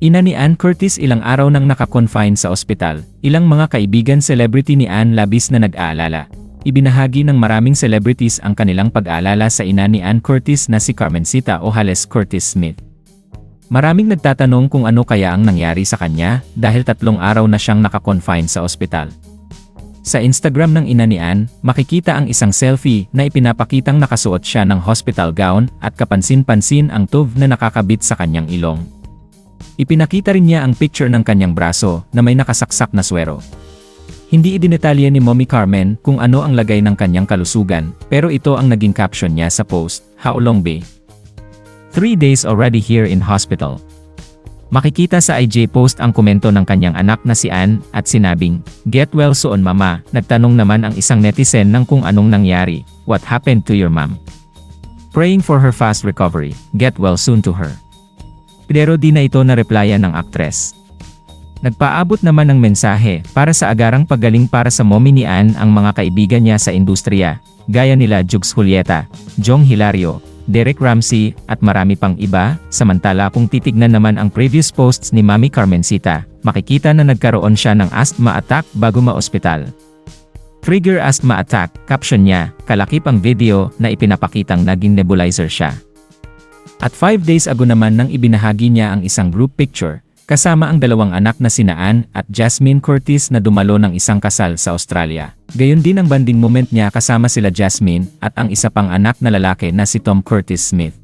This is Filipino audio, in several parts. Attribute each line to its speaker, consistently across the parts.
Speaker 1: Ina ni Ann Curtis ilang araw nang nakakonfine sa ospital. Ilang mga kaibigan celebrity ni Ann labis na nag-aalala. Ibinahagi ng maraming celebrities ang kanilang pag-aalala sa ina ni Ann Curtis na si Carmencita Ojales Curtis Smith. Maraming nagtatanong kung ano kaya ang nangyari sa kanya dahil tatlong araw na siyang nakakonfine sa ospital. Sa Instagram ng ina ni Ann, makikita ang isang selfie na ipinapakitang nakasuot siya ng hospital gown at kapansin-pansin ang tube na nakakabit sa kanyang ilong. Ipinakita rin niya ang picture ng kanyang braso na may nakasaksak na swero. Hindi idinetalye ni Mommy Carmen kung ano ang lagay ng kanyang kalusugan, pero ito ang naging caption niya sa post, How long be? Three days already here in hospital. Makikita sa IG post ang komento ng kanyang anak na si Ann at sinabing, Get well soon mama, nagtanong naman ang isang netizen ng kung anong nangyari, What happened to your mom? Praying for her fast recovery, get well soon to her. Pero di na ito na-replyan ng aktres. Nagpaabot naman ng mensahe para sa agarang paggaling para sa mommy ni Ann ang mga kaibigan niya sa industriya, gaya nila Jugs Julieta, Jong Hilario, Derek Ramsey, at marami pang iba, samantala kung titignan naman ang previous posts ni Mami Carmencita, makikita na nagkaroon siya ng asthma attack bago ma-ospital. Trigger asthma attack, caption niya, kalakip ang video na ipinapakitang naging nebulizer siya. At 5 days ago naman nang ibinahagi niya ang isang group picture, kasama ang dalawang anak na sina Ann at Jasmine Curtis na dumalo ng isang kasal sa Australia. Gayon din ang banding moment niya kasama sila Jasmine at ang isa pang anak na lalaki na si Tom Curtis Smith.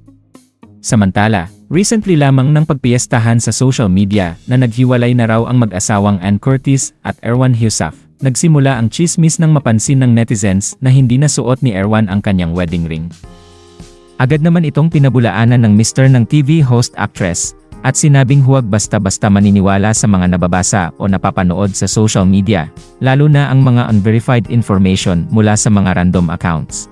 Speaker 1: Samantala, recently lamang ng pagpiestahan sa social media na naghiwalay na raw ang mag-asawang Ann Curtis at Erwan Husaf. Nagsimula ang chismis ng mapansin ng netizens na hindi nasuot ni Erwan ang kanyang wedding ring. Agad naman itong pinabulaanan ng Mr. ng TV host actress, at sinabing huwag basta-basta maniniwala sa mga nababasa o napapanood sa social media, lalo na ang mga unverified information mula sa mga random accounts.